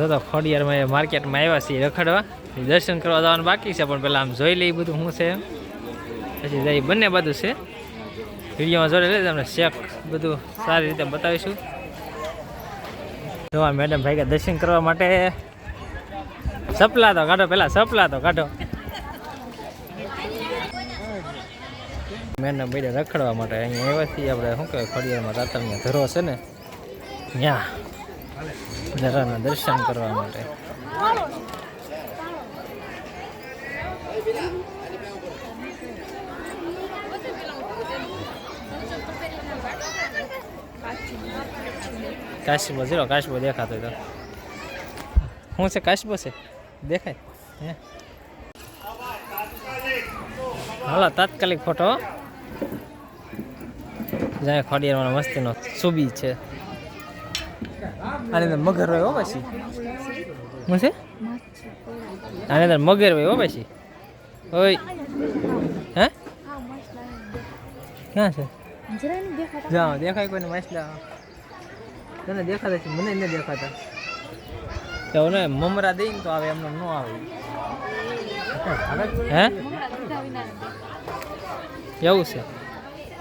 જો તો ખોડિયારમાં એ માર્કેટમાં આવ્યા છીએ રખડવા. દર્શન કરવા જવાનું બાકી છે, પણ પહેલાં આમ જોઈ લઈએ બધું શું છે પછી જઈ બંને બધું છે. વિડીયોમાં જોડે લઈ તમને શેક બધું સારી રીતે બતાવીશું. જોવા મેડમ ભાઈ દર્શન કરવા માટે સપલા તો કાઢો પહેલાં સપલા તો કાઢો. મેડમ ભાઈ રખડવા માટે અહીંયા છીએ આપણે. શું કહેવાય, ખોડિયારમાં રાતળનો ધરો છે ને. ત્યાં ધરાના દર્શન કરવા માટે. કાશીબો જીરો કાશીબો દેખાતો તો શું છે કાશીબો છે? દેખાય? હે? હાલો, તાત્કાલિક ફોટો જાય ખોડિયારમાં મસ્તીનો, સુબી છે. આની અંદર મગર હોય હો પછી. શું છે? આની અંદર મગર હોય હો પછી. ઓય. હે? ક્યાં છે? જાઓ દેખાય કોઈને માછલા? તને દેખાતા છે? મને ન દેખાતા. તો ને મમરા દઈને તો આવે એમને ન આવે. હે? એવું છે.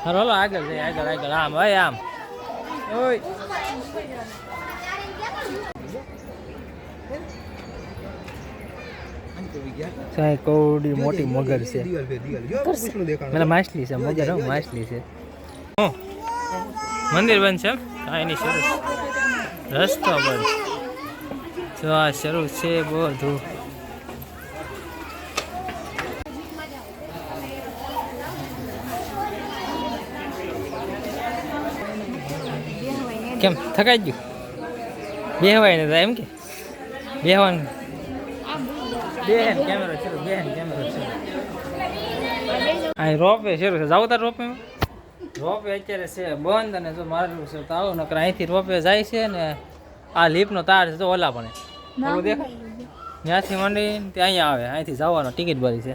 હાલો હલો આગળ જઈએ આગળ આગળ આમ હોય આમ. ઓય. સાહેબ કૌડી મોટી મગર છે. મને માછલી છે મગર હો માછલી છે. મંદિર બંધ છે? એની શરૂ રસ્તો બંધ. જો આ શરૂ છે બધું. કેમ થકાઈ ગયું? બેહવાય ને એમ કે? બેહવાનું બેહન કેમેરો શરૂ બેહન કેમેરો શરૂ અહીં રોપવે શરૂ છે? જાવ તાર રોપવે? રોપે અત્યારે છે બંધ અને જો મારેલું છે તો આવું નકર અહીંથી રોપવે જાય છે ને આ લીપનો તાર છે તો ઓલા પણ. ત્યાંથી માંડી ત્યાં અહીંયા આવે અહીંથી જવાનો ટિકિટ ભરી છે.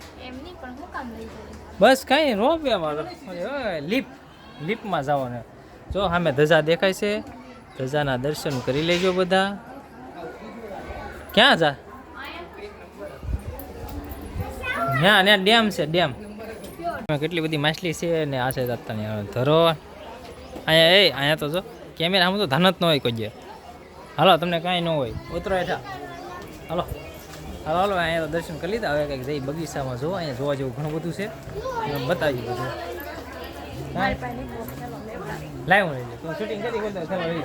બસ કાંઈ રોપે અમારો. લીપ લીપમાં જવાનું. જો સામે ધજા દેખાય છે. ધજાના દર્શન કરી લેજો બધા. ક્યાં જા? ત્યાં ત્યાં ડેમ છે ડેમ. કેટલી બધી માછલી છે ને આ છે દત્તાની ધરો. અહીંયા એ અહીંયા તો જો કેમેરામાં તો ધન જ ન હોય કોઈ હાલો તમને કાંઈ ન હોય. ઉતરો હેઠા હાલો. હાલો હાલો અહીંયા તો દર્શન કરી લીધા. હવે કંઈક જઈ બગીચામાં જોવો અહીંયા જોવા જેવું ઘણું બધું છે. બતાવી બધું લાઈવ રહી તું શૂટિંગ કરી બોલતો ચાલો લઈ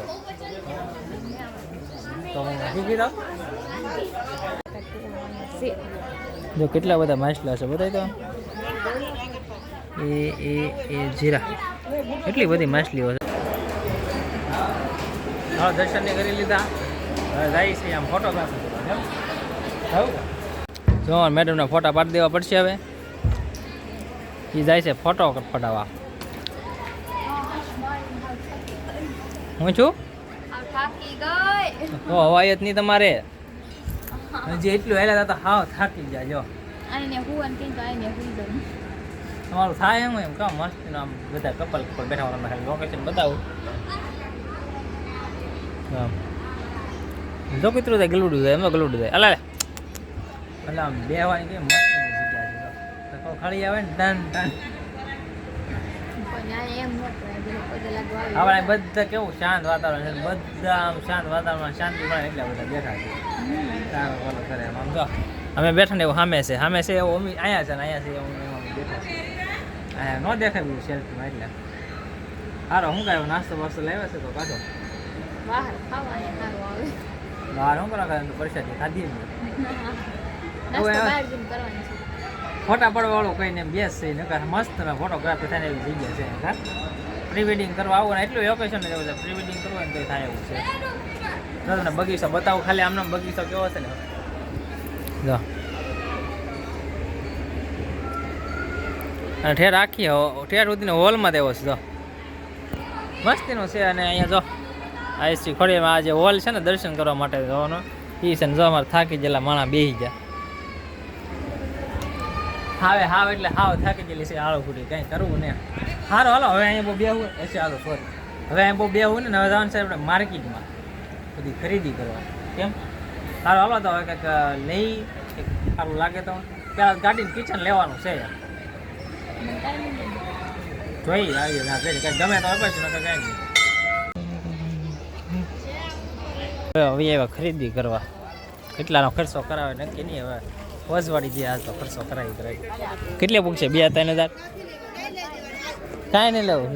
તો હું શીખી દઉં જો કેટલા બધા માછલા છે બતાવી તો? એ એ એ જીરા. કેટલી બધી માછલીઓ છે? હા દર્શન ને કરી લીધા. હવે જાય છે આમ ફોટોગ્રાફી જો મેડમના ફોટા પાડી દેવા પડશે હવે. એ જાય છે ફોટો પડાવવા હું છું? તો હવાયત નહીં તમારે. હજી એટલું હેલા હતા હાવ થાકી ગયા જો તમારું થાય એમ એમ કામ મસ્ત આમ બધા કપલ પર બેઠા હોય તમને ખાલી લોકેશન બતાવું આમ જો કીતરું થાય ગલુડું થાય એમાં ગલુડું થાય અલા એટલે આમ બેહવાની કે મસ્ત જગ્યા છે તો ખાલી આવે ને ટન ટન આપણે બધા કેવું શાંત વાતાવરણ છે બધા આમ શાંત વાતાવરણ શાંતિ મળે એટલા બધા બેઠા છે તારો ઓલો કરે એમ આમ જો અમે બેઠા ને એવું સામે છે સામે છે એવું અમે અહીંયા છે ને અહીંયા છે એવું અહીંયા ન દેખાય બધું સેલ્ફીમાં એટલે સારો શું કાંઈ નાસ્તો વાસ્તો લાવ્યા છે તો કાઢો બહાર શું કરવા કરે પરસાદી ખાધી ફોટા પડવા કઈ કહીને બેસ છે નકર મસ્ત ફોટોગ્રાફી થાય એવી જગ્યા છે પ્રી વેડિંગ કરવા આવું ને એટલું ઓકેશન જ એવું છે પ્રી વેડિંગ કરવા ને તો થાય એવું છે તમને બગીચો બતાવું, ખાલી આમનો બગીચો કેવો છે ને? જો અને ઠેર આખી ઠેર સુધીનો હોલમાં દેવો છે, જો. મસ્તીનું છે અને અહીંયા જો આઈસી ખોડીમાં આ જે હોલ છે ને દર્શન કરવા માટે જવાનો એ છે ને જો અમારે થાકી ગયેલા માણા બેસી ગયા. હાવે, હાવ એટલે હાવ થાકી ગયેલી છે આળો ફૂટી, કંઈ કરવું ને. સારું હાલો, હવે અહીંયા બહુ બેહવું છે હાલો સોરી હવે અહીંયા બહુ બેહવું ને હવે જવાનું છે માર્કેટમાં. બધી ખરીદી કરવા. કેમ? સારું હાલો તો હવે કંઈક લઈ કંઈક સારું લાગે તો. પેલા ગાડીને કિચન લેવાનું છે. જોઈ, આવી ના કંઈ ગમે તો અપાય છે કાંઈ નહીં. હવે એવા ખરીદી કરવા. કેટલાનો ખર્ચો કરાવે નક્કી નહીં. હવે વજવાડી જે આજ તો ખર્ચો કરાવી કરાવી કેટલે પૂછે બે ત્રણ હજાર? કાંઈ નહીં લેવું.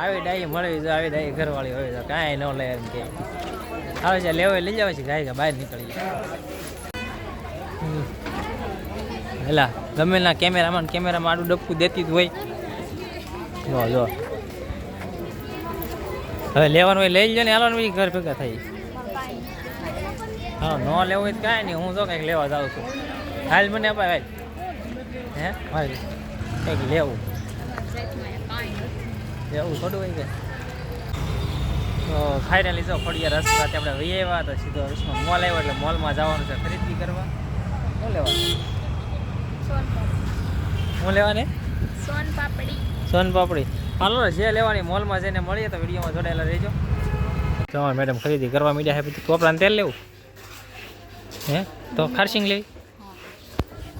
આવી ડાઈ મળવી, જો આવી ડાઈ ઘરવાળી હોય તો કાંઈ ન લે એમ કે. આવે છે, લેવો લઈ જવા છે, ગાય બહાર નીકળી હેલા, ગમે ના કેમેરામાં કેમેરામાં આડું ડબકું દેતી જ હોય. જો જો. હવે લેવાનું હોય, લઈ લો ને, હાલવાનું પછી ઘર ભેગા થઈ હા, ન લેવું હોય તો કાંઈ નહીં, હું તો કંઈક લેવા જાઉં છું. હાલ મને અપાય, હાલ. હે? હાલ. કંઈક લેવું. લેવું થોડું હોય કે? તો ફાઇનલી જો રસ રસ્તા આપણે વહી આવ્યા તો સીધો રસમાં મોલ આવ્યો એટલે મોલમાં જવાનું છે ખરીદી કરવા. શું લેવાનું? શું લેવાની? સોન પાપડી. સોન પાપડી. હાલો ને જે લેવાની મોલમાં જઈને મળીએ તો વિડીયોમાં જોડાયેલા રહેજો. તો મેડમ ખરીદી કરવા મીડિયા હે પછી કોપરાને તેલ લેવું? હે? તો ખારસિંગ લેવી?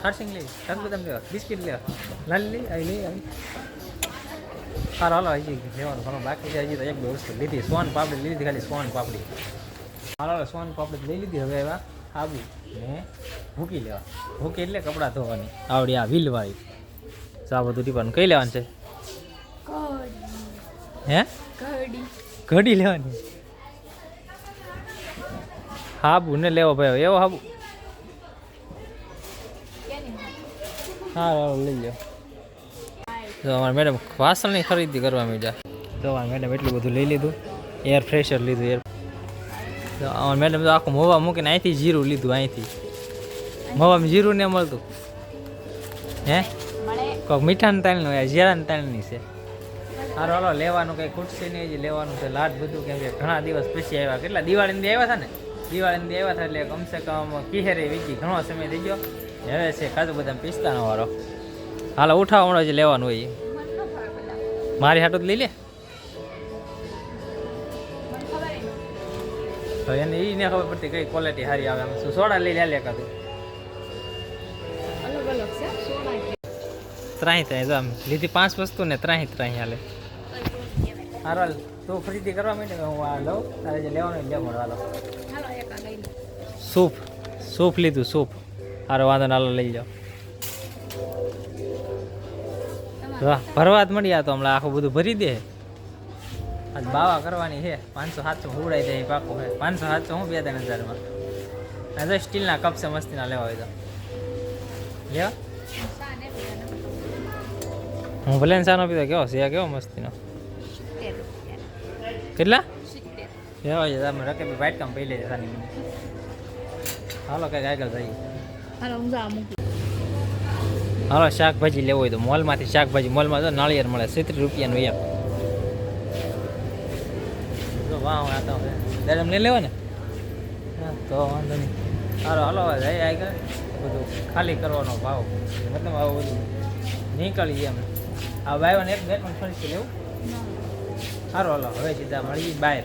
ખારસિંગ લેવી? બદામ લેવા? બિસ્કિટ લેવા? લાલી લઈ આવી લઈ આવી સારો હાલો હજી લેવાનું ઘણું બાકી છે. હજી તો એક બે વસ્તુ લીધી. સોન પાપડી લીધી ખાલી સોન પાપડી. હાલો સોન પાપડી લઈ લીધી. હવે એવા આબુ ને ભૂકી લેવા. ભૂકી એટલે કપડાં ધોવાની. આવડી આ વ્હીલવાળી સા બધું ટીપાનું કઈ લેવાનું છે? હે? ઘડી લેવાની. હાબુ ને લેવો ભાઈ એવો હાબુ. હા લઈ જાઓ તો અમારા મેડમ વાસણની ખરીદી કરવા માંડ્યા. તો અમારા મેડમ એટલું બધું લઈ લીધું. એર ફ્રેશર લીધું એર તો અમારા મેડમ તો આખું મોવા મૂકીને અહીંથી જીરું લીધું, અહીંથી. મોવામાં જીરું ને મળતું. હે? કોઈક મીઠાની તાલનું હોય જીરાની તાલની છે. હારો, હાલો, લેવાનું કંઈ ખૂટશે નહીં, હજી લેવાનું છે લાટ બધું, કેમ કે ઘણા દિવસ પછી આવ્યા. કેટલા દિવાળીની આવ્યા હતા ને દિવાળીની આવ્યા હતા એટલે કમસે કમ કિહેરે વીકી ઘણો સમય થઈ ગયો. હવે છે કાજુ બધા પિસ્તાનો વાળો હાલો ઉઠાવ હમણાં જ લેવાનું હોય મારી હાટો જ લઈ લે. તો એને એ ને ખબર પડતી કઈ ક્વોલિટી સારી આવે શું સોડા લઈ લે કાતું ત્રાહી ત્રાહી જો આમ લીધી પાંચ વસ્તુ ને ત્રાહી ત્રાહી હાલે. હારો તું ખરીદી કરવા માંડે હું આ લઉં. તારે જે લેવાનું લે મળવા લો. સૂપ. સૂપ લીધું સૂપ. હારો વાંધો નાલો લઈ જાઓ વાહ, ભરવા જ મળ્યા તો હમણાં આખું બધું ભરી દે. આજ બાવા કરવાની છે. પાંચસો સાતસો ઉડાઈ દે પાકો છે. પાંચસો સાતસો હું બે ત્રણ હજારમાં? જો સ્ટીલના કપ છે મસ્તીના, લેવા હોય તો. લેવા ને. હું ભલે ને સાનો પીધો, કેવો સિયા કેવો મસ્તીનો? કેટલા. લેવા છે તમે રકે વાઇટ કામ પહેલી સાની હાલો, કંઈક આગળ જઈએ. હાલો, હું જા મૂકું. હાલો શાકભાજી લેવું હોય તો મોલમાંથી શાકભાજી મોલમાં તો નાળિયેર મળે સિત્રીસ રૂપિયાનું એક જો વાહ આ તો દાદા લઈ લેવા ને? હા તો વાંધો નહીં. હાલો હાલો જઈ આગળ. બધું ખાલી કરવાનો ભાવ. મતલબ આવું બધું નીકળી એમ. આ ભાઈ વન એક બે પણ ફરીથી લેવું. સારું હાલો હવે સીધા મળીએ બહાર.